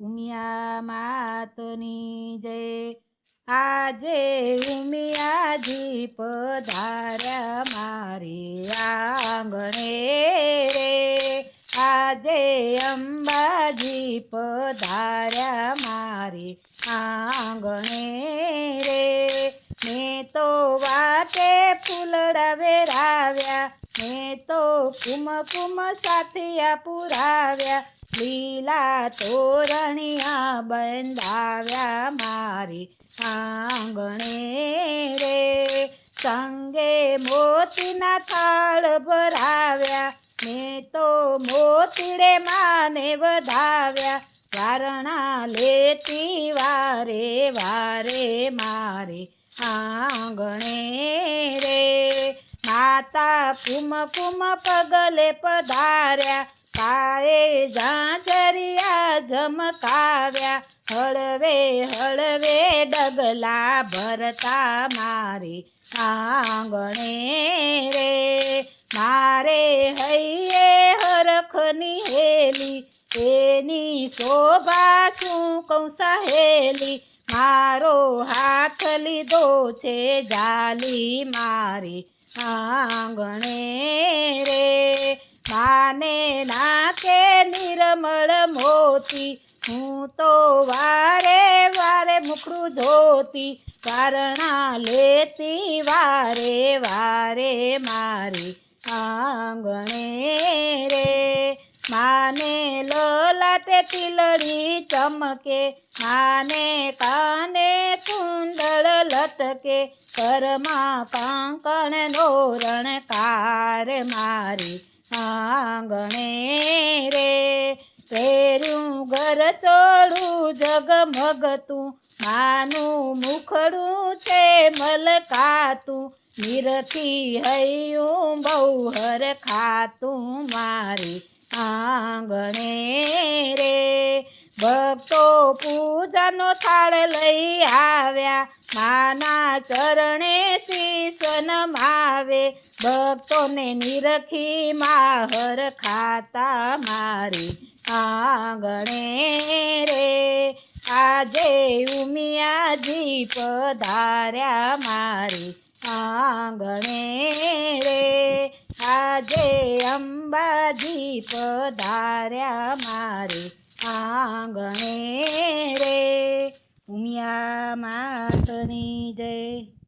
ઉમિયા માતની જય. આજે ઉમિયાજી પધાર્યા મારી આંગણે રે. આજે અંબાજી પધાર્યા મારી આંગણે રે. મેં તો વાતે ફૂલડા વેરાવ્યા મેં તો કુમકુમ સાથિયા પુરાવ્યા, લીલા તોરણિયા બંધાવ્યા મારી આંગણે રે. સંગે મોતીના થાળ ભરાવ્યા, મેં તો મોતીડે માને વધાવ્યા, વારણા લેતી વારે વારે મારે આંગણે રે. માતા કુમ કુમ પગલે પધાર્યા. પાએ ઝાંઝરિયા ઝમકાવ્યા હળવે હળવે ડગલા ભરતા મારી આંગણે રે. મારે હૈયે હરખની હેલી, એની શોભા શું કહું સહેલી? મારો હાથ લીધો છે જાલી મારી આંગણે રે, માને નાકે નિર્મળ મોતી. હું તો વારે વારે મુખરું ધોતી. કારણા લેતી વારે વારે મારી આંગણે લલાટે તિલડી ચમકે, માને કાને કુંડળ લટકે કરમાં કાંકણ નો રણકાર મારી આંગણે રે. પહેર્યું ઘર ચોડું જગમગતું માનું મુખડું છે મલકાતું નિરથી હૈયું બહુ હર ખાતું મારી આંગણે ભક્તો પૂજાનો થાળ લઈ આવ્યા. માના ચરણે શીશ નમાવે ભક્તોને નિરખી માહર ખાતા મારી આંગણે રે. આજે ઉમિયાજી પધાર્યા મારી આંગણે રે. આજે અંબાજી પધાર્યા મારી આંગણે